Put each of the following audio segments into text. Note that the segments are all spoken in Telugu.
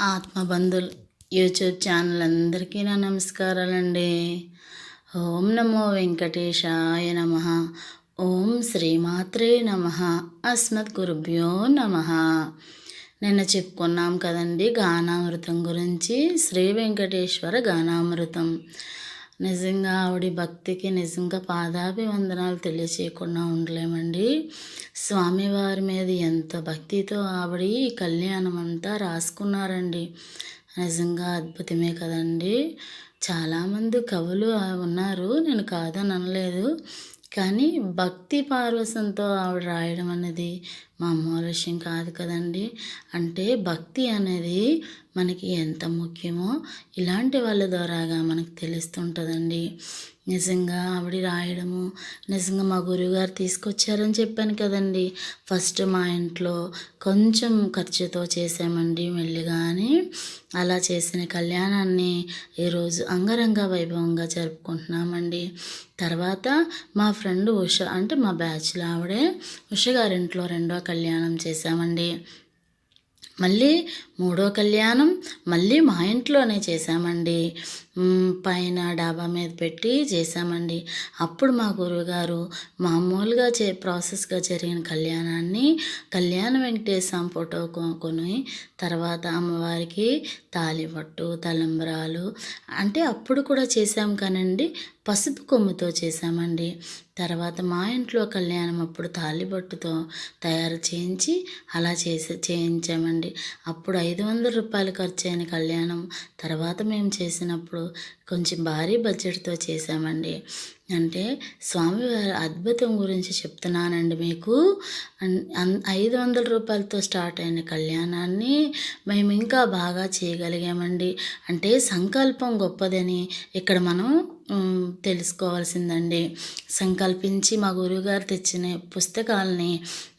ఆత్మబంధులు యూట్యూబ్ ఛానల్ అందరికీ నా నమస్కారాలండి. ఓం నమో వెంకటేశాయ నమ. ఓం శ్రీమాత్రే నమ. అస్మత్ గురుభ్యో నమ. నిన్న చెప్పుకున్నాం కదండి గానామృతం గురించి. శ్రీ వెంకటేశ్వర గానామృతం. నిజంగా ఆవిడ భక్తికి నిజంగా పాదాభివందనాలు తెలియచేయకుండా ఉండలేమండి. స్వామివారి మీద ఎంత భక్తితో ఆవిడ ఈ కళ్యాణం అంతా రాసుకున్నారండి. నిజంగా అద్భుతమే కదండి. చాలామంది కవులు ఉన్నారు. నేను కాదని అనలేదు కానీ భక్తి పార్వసంతో ఆవిడ రాయడం అనేది మామూలు విషయం కాదు కదండి. అంటే భక్తి అనేది మనకి ఎంత ముఖ్యమో ఇలాంటి వాళ్ళ ద్వారాగా మనకు తెలుస్తుంటుందండి. నిజంగా ఆవిడ రాయడము నిజంగా మా గురువుగారు తీసుకొచ్చారని చెప్పాను కదండి. ఫస్ట్ మా ఇంట్లో కొంచెం ఖర్చుతో చేసామండి మెల్లిగాని. అలా చేసిన కళ్యాణాన్ని ఈరోజు అంగరంగ వైభవంగా జరుపుకుంటున్నామండి. తర్వాత మా ఫ్రెండ్ ఉష అంటే మా బ్యాచ్లో ఆవిడే ఉష గారింట్లో రెండో కళ్యాణం చేశామండి. మళ్ళీ మూడో కళ్యాణం మళ్ళీ మా ఇంట్లోనే చేశామండి. పైన డాబా మీద పెట్టి చేశామండి. అప్పుడు మా గురువుగారు మామూలుగా చే ప్రాసెస్గా జరిగిన కళ్యాణాన్ని కళ్యాణ వెంకటేశం ఫోటో కొనుక్కొని తర్వాత అమ్మవారికి తాలిపట్టు తలంబరాలు అంటే అప్పుడు కూడా చేశాం కానండి. పసుపు కొమ్ముతో చేశామండి. తర్వాత మా ఇంట్లో కళ్యాణం అప్పుడు తాలిబొట్టుతో తయారు చేయించి అలా చేసి చేయించామండి. అప్పుడు ఐదు వందల రూపాయలు ఖర్చు అయిన కళ్యాణం తర్వాత మేము చేసినప్పుడు కొంచెం భారీ బడ్జెట్తో చేశామండి. అంటే స్వామివారి అద్భుతం గురించి చెప్తున్నానండి మీకు. ఐదు వందల రూపాయలతో స్టార్ట్ అయిన కళ్యాణాన్ని మేము ఇంకా బాగా చేయగలిగామండి. అంటే సంకల్పం గొప్పదని ఇక్కడ మనం తెలుసుకోవాల్సిందండి. సంకల్పించి మా గురువుగారు తెచ్చిన పుస్తకాలని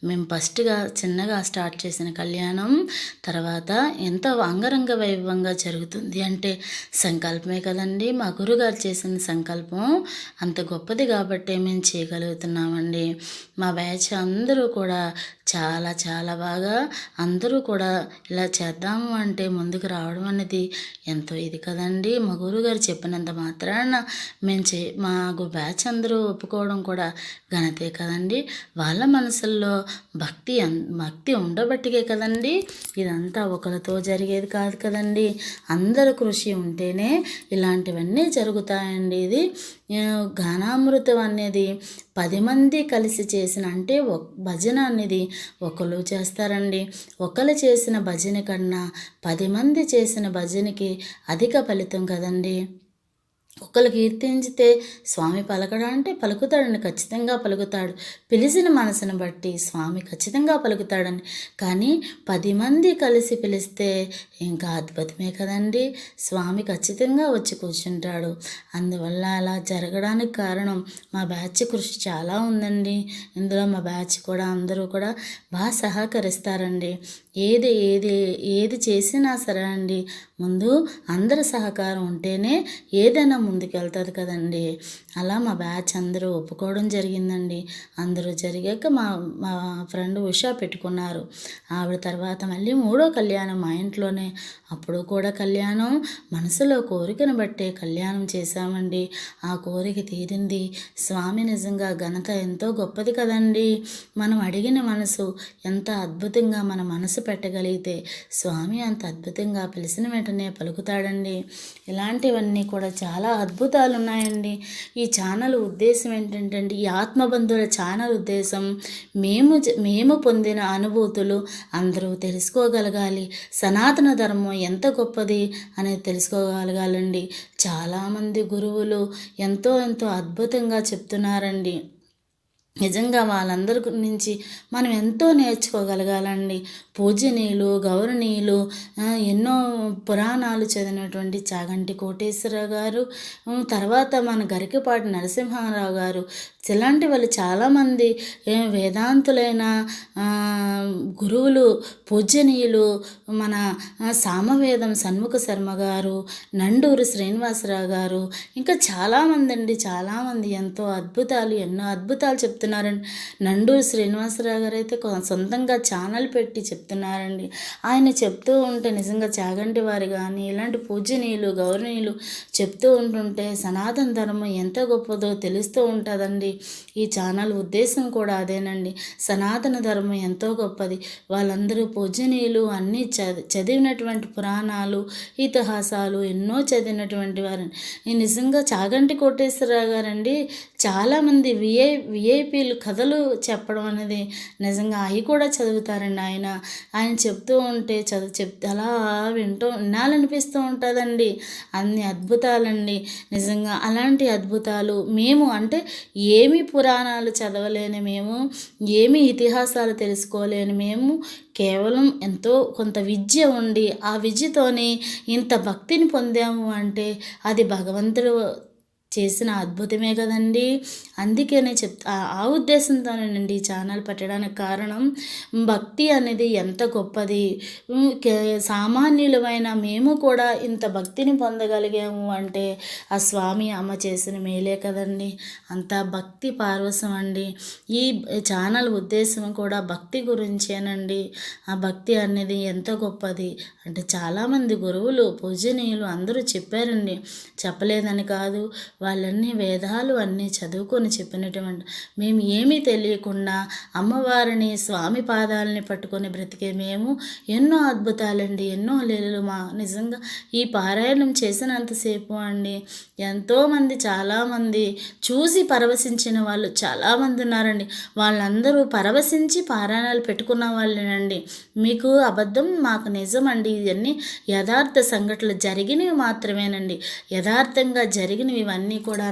మేము ఫస్ట్గా చిన్నగా స్టార్ట్ చేసిన కళ్యాణం తర్వాత ఎంత అంగరంగ వైభవంగా జరుగుతుంది. అంటే సంకల్పమే కదండి మా గురుగారు చేసిన సంకల్పం అంత గొప్పది కాబట్టి మేము చేయగలుగుతున్నామండి. మా బ్యాచ్ అందరూ కూడా చాలా చాలా బాగా అందరూ కూడా ఇలా చేద్దాము అంటే ముందుకు రావడం అనేది ఎంతో ఇది కదండి. మా గురుగారు చెప్పినంత మాత్రాన మేము చే మా బ్యాచ్ అందరూ ఒప్పుకోవడం కూడా ఘనతే కదండి. వాళ్ళ మనసుల్లో భక్తి భక్తి ఉండబట్టికే కదండి. ఇదంతా ఒకరితో జరిగేది కాదు కదండి. అందరు కృషి ఉంటేనే ఇలాంటివన్నీ జరుగుతాయండి ఇది. ఘనామృతం అనేది పది మంది కలిసి చేసిన అంటే భజన అనేది ఒకరు చేస్తారండి. ఒకరు చేసిన భజన కన్నా పది మంది చేసిన భజనకి అధిక ఫలితం కదండి. ఒకరు కీర్తించితే స్వామి పలకడా అంటే పలుకుతాడని ఖచ్చితంగా పలుకుతాడు. పిలిచిన మనసును బట్టి స్వామి ఖచ్చితంగా పలుకుతాడని కానీ పది మంది కలిసి పిలిస్తే ఇంకా అద్భుతమే కదండి. స్వామి ఖచ్చితంగా వచ్చి కూర్చుంటాడు. అందువల్ల అలా జరగడానికి కారణం మా బ్యాచ్ కృషి చాలా ఉందండి. ఇందులో మా బ్యాచ్ కూడా అందరూ కూడా బాగా సహకరిస్తారండి. ఏది ఏది ఏది చేసినా సరే అండి ముందు అందరి సహకారం ఉంటేనే ఏదైనా ముందుకెళ్తుంది కదండి. అలా మా బ్యాచ్ అందరూ ఒప్పుకోవడం జరిగిందండి. అందరూ జరిగాక మా మా ఫ్రెండ్ ఉషా పెట్టుకున్నారు. ఆవిడ తర్వాత మళ్ళీ మూడో కళ్యాణం మా ఇంట్లోనే. అప్పుడు కూడా కళ్యాణం మనసులో కోరికను బట్టే కళ్యాణం చేశామండి. ఆ కోరిక తీరింది. స్వామి నిజంగా ఘనత ఎంతో గొప్పది కదండి. మనం అడిగిన మనసు ఎంత అద్భుతంగా మన మనసు పెట్టగలిగితే స్వామి అంత అద్భుతంగా పిలిచిన వెంటనే పలుకుతాడండి. ఇలాంటివన్నీ కూడా చాలా అద్భుతాలు ఉన్నాయండి ఈ ఛానల్ ఉద్దేశం ఏంటంటే ఈ ఆత్మబంధువుల ఛానల్ ఉద్దేశం మేము మేము పొందిన అనుభూతులు అందరూ తెలుసుకోగలగాలి. సనాతన ధర్మం ఎంత గొప్పది అనేది తెలుసుకోగలగాలండి. చాలామంది గురువులు ఎంతో ఎంతో అద్భుతంగా చెప్తున్నారండి. నిజంగా వాళ్ళందరి నుంచి మనం ఎంతో నేర్చుకోగలగాలండి. పూజనీయులు గౌరవనీయులు ఎన్నో పురాణాలు చదివినటువంటి చాగంటి కోటేశ్వరరావు గారు తర్వాత మన గరికపాటి నరసింహారావు గారు ఇలాంటి వాళ్ళు చాలామంది వేదాంతులైన గురువులు పూజనీయులు మన సామవేదం సన్ముఖ శర్మ గారు నండూరు శ్రీనివాసరావు గారు ఇంకా చాలామంది అండి చాలామంది ఎంతో అద్భుతాలు ఎన్నో అద్భుతాలు చెప్తున్నారు చెప్తున్నారండి. నండూరు శ్రీనివాసరావు గారు అయితే సొంతంగా ఛానల్ పెట్టి చెప్తున్నారండి. ఆయన చెప్తూ ఉంటే నిజంగా చాగంటి వారు కానీ ఇలాంటి పూజనీయులు గౌరవనీయులు చెప్తూ ఉంటుంటే సనాతన ధర్మం ఎంత గొప్పదో తెలుస్తూ ఉంటుందండి. ఈ ఛానల్ ఉద్దేశం కూడా అదేనండి. సనాతన ధర్మం ఎంతో గొప్పది. వాళ్ళందరూ పూజనీయులు అన్నీ చది చదివినటువంటి పురాణాలు ఇతిహాసాలు ఎన్నో చదివినటువంటి వారండి. ఈ నిజంగా చాగంటి కోటేశ్వరరావు గారండి చాలామంది విఐ విఐపీలు కథలు చెప్పడం అనేది నిజంగా అవి కూడా చదువుతారండి ఆయన. ఆయన చెప్తూ ఉంటే చదువు చెప్ అలా వింటూ వినాలనిపిస్తూ ఉంటుందండి. అన్ని అద్భుతాలండి. నిజంగా అలాంటి అద్భుతాలు మేము అంటే ఏమి పురాణాలు చదవలేని మేము ఏమి ఇతిహాసాలు తెలుసుకోలేని మేము కేవలం ఎంతో కొంత విద్య ఉండి ఆ విద్యతోనే ఇంత భక్తిని పొందాము అంటే అది భగవంతుడు చేసిన అద్భుతమే కదండి. అందుకనే చెప్ ఆ- ఉద్దేశంతోనేనండి ఈ ఛానల్ పెట్టడానికి కారణం భక్తి అనేది ఎంత గొప్పది. కే- సామాన్యులమైన మేము కూడా ఇంత భక్తిని పొందగలిగాము అంటే ఆ స్వామి అమ్మ చేసిన మేలే కదండి. అంత భక్తి పార్వసం అండి. ఈ ఛానల్ ఉద్దేశం కూడా భక్తి గురించేనండి. ఆ భక్తి అనేది ఎంత గొప్పది అంటే చాలామంది గురువులు పూజనీయులు అందరూ చెప్పారండి. చెప్పలేదని కాదు వాళ్ళన్నీ వేదాలు అన్నీ చదువుకొని చెప్పినటువంటి మేము ఏమీ తెలియకుండా అమ్మవారిని స్వామి పాదాలని పట్టుకొని బ్రతికే మేము ఎన్నో అద్భుతాలండి ఎన్నో లీలలు. మా నిజంగా ఈ పారాయణం చేసినంతసేపు అండి ఎంతోమంది చాలామంది చూసి పరవశించిన వాళ్ళు చాలామంది ఉన్నారండి. వాళ్ళందరూ పరవశించి పారాయణాలు పెట్టుకున్న వాళ్ళేనండి. మీకు అబద్ధం మాకు నిజం అండి ఇవన్నీ యథార్థ సంఘటనలు జరిగినవి మాత్రమేనండి. యథార్థంగా జరిగినవి ఇవన్నీ కూడా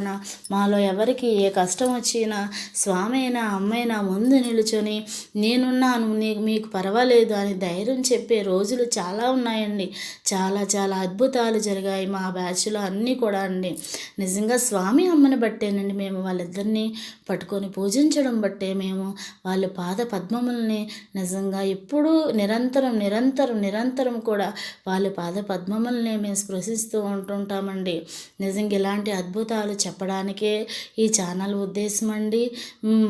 మాలో ఎవరికి ఏ కష్టం వచ్చినా స్వామి అయినా అమ్మైనా ముందు నిలుచొని నేనున్నాను నీ మీకు పర్వాలేదు అని ధైర్యం చెప్పే రోజులు చాలా ఉన్నాయండి. చాలా చాలా అద్భుతాలు జరిగాయి మా బ్యాచ్లో అన్నీ కూడా అండి. నిజంగా స్వామి అమ్మని బట్టేనండి మేము వాళ్ళిద్దరిని పట్టుకొని పూజించడం బట్టే మేము వాళ్ళ పాద పద్మముల్ని నిజంగా ఎప్పుడూ నిరంతరం నిరంతరం నిరంతరం కూడా వాళ్ళ పాద పద్మముల్ని మేము స్పృశిస్తూ ఉంటుంటామండి. నిజంగా ఇలాంటి అద్భుత అద్భుతాలు చెప్పడానికే ఈ ఛానల్ ఉద్దేశం అండి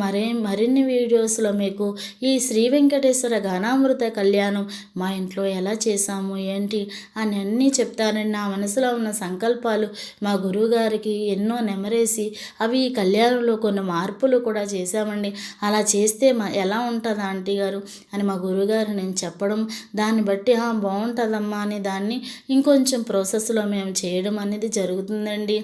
మరే మరిన్ని వీడియోస్లో మీకు ఈ శ్రీ వెంకటేశ్వర గానామృత కళ్యాణం మా ఇంట్లో ఎలా చేశాము ఏంటి అని అన్నీ చెప్తానండి నా మనసులో ఉన్న సంకల్పాలు మా గురువుగారికి ఎన్నో నెమరేసి అవి ఈ కళ్యాణంలో కొన్ని మార్పులు కూడా చేశామండి. అలా చేస్తే మా ఎలా ఉంటుందా ఆంటీ గారు అని మా గురువుగారు నేను చెప్పడం దాన్ని బట్టి "ఆ, బాగుంటుందమ్మా అని దాన్ని ఇంకొంచెం ప్రాసెస్లో మేము చేయడం అనేది జరుగుతుందండి.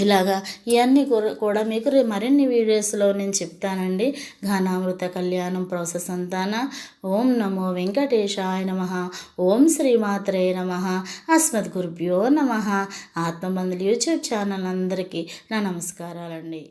ఇలాగా ఇవన్నీ కూడా కూడా మీకు మరిన్ని వీడియోస్లో నేను చెప్తానండి. ఘనామృత కళ్యాణం ప్రాసెస్ అంతాన ఓం నమో వెంకటేశాయ నమ. ఓం శ్రీమాత్రే నమ. అస్మద్ గురుభ్యో నమ. ఆత్మబంధులు యూట్యూబ్ ఛానల్ అందరికీ నా నమస్కారాలండి.